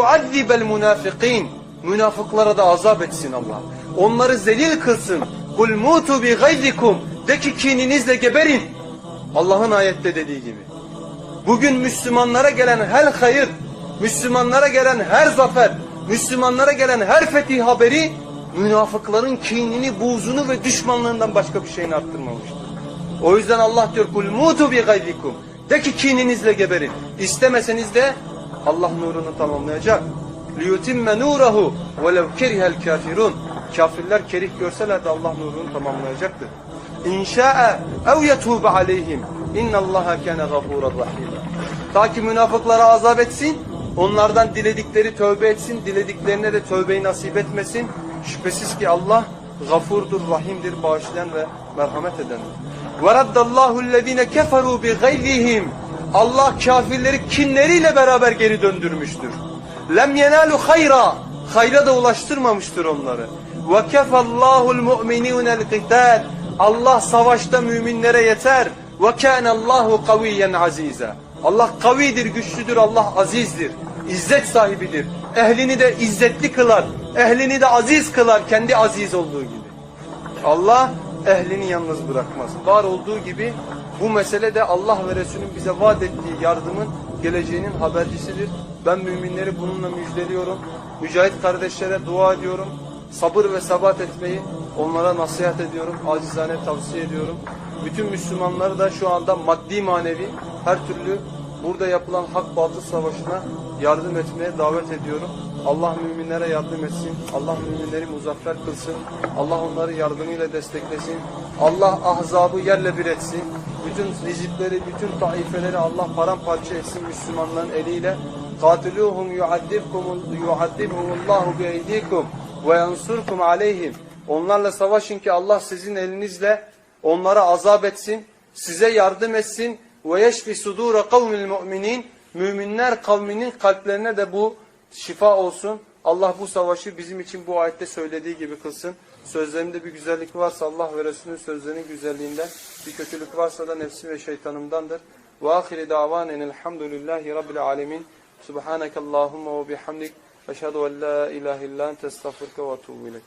yu'azzibel munafikin. Münafıklara da azap etsin Allah. Onları zelil kılsın. Kul mutu bi gayzikum. De ki kininizle geberin. Allah'ın ayette dediği gibi. Bugün Müslümanlara gelen her hayır, Müslümanlara gelen her zafer, Müslümanlara gelen her fetih haberi münafıkların kinini, buğzunu ve düşmanlığından başka bir şeyini arttırmamıştır. O yüzden Allah diyor kul mutu bi gayzikum. De ki kininizle geberin. İstemeseniz de Allah nurunu tamamlayacak. Liyutimme nurahu velev kerihel kafirun. Kafirler kerih görseler de Allah nurunu tamamlayacaktır. İnşa'e ev yetûbe aleyhim. İnnallaha kâne gafûran rahîmâ. Ta ki münafıklara azap etsin, onlardan diledikleri tövbe etsin, dilediklerine de tövbeyi nasip etmesin. Şüphesiz ki Allah gafurdur, rahimdir, bağışlayan ve merhamet edendir. وَرَدَّ اللّٰهُ الَّذ۪ينَ كَفَرُوا بِغَيْرِهِمْ Allah kafirleri kinleriyle beraber geri döndürmüştür. Lem yenalu hayra. Hayra da ulaştırmamıştır onları. Ve kefallahu almu'minun qital. Allah savaşta müminlere yeter. Ve kana Allahu kaviyen aziza. Allah kavidir, güçlüdür, Allah azizdir. İzzet sahibidir. Ehlini de izzetli kılar. Ehlini de aziz kılar kendi aziz olduğu gibi. Allah ehlini yalnız bırakmaz. Var olduğu gibi bu mesele de Allah ve Resulünün bize vaat ettiği yardımın geleceğinin habercisidir. Ben müminleri bununla müjdeliyorum. Mücahit kardeşlere dua ediyorum. Sabır ve sabat etmeyi onlara nasihat ediyorum. Acizane tavsiye ediyorum. Bütün Müslümanları da şu anda maddi manevi her türlü burada yapılan hak batıl savaşına yardım etmeye davet ediyorum. Allah müminlere yardım etsin. Allah müminleri muzaffer kılsın. Allah onları yardımıyla desteklesin. Allah ahzabı yerle bir etsin. Bütün hizipleri, bütün taifeleri Allah paramparça etsin Müslümanların eliyle. Katiluhum yuaddibhumullahu biyeydikum ve yansurkum aleyhim. Onlarla savaşın ki Allah sizin elinizle onlara azap etsin, size yardım etsin ve yeşfi sudura kavmil mu'minin. Müminler kavminin kalplerine de bu şifa olsun. Allah bu savaşı bizim için bu ayette söylediği gibi kılsın. Sözlerimde bir güzellik varsa Allah ve Resulünün sözlerinin güzelliğinden, bir kötülük varsa da nefsi ve şeytanımdandır. Ve ahiri davanen elhamdülillahi rabbil alemin. Subhaneke ve bihamdik. Eşhedü en la ilahe illa ente estağfurke ve etûbü ilek.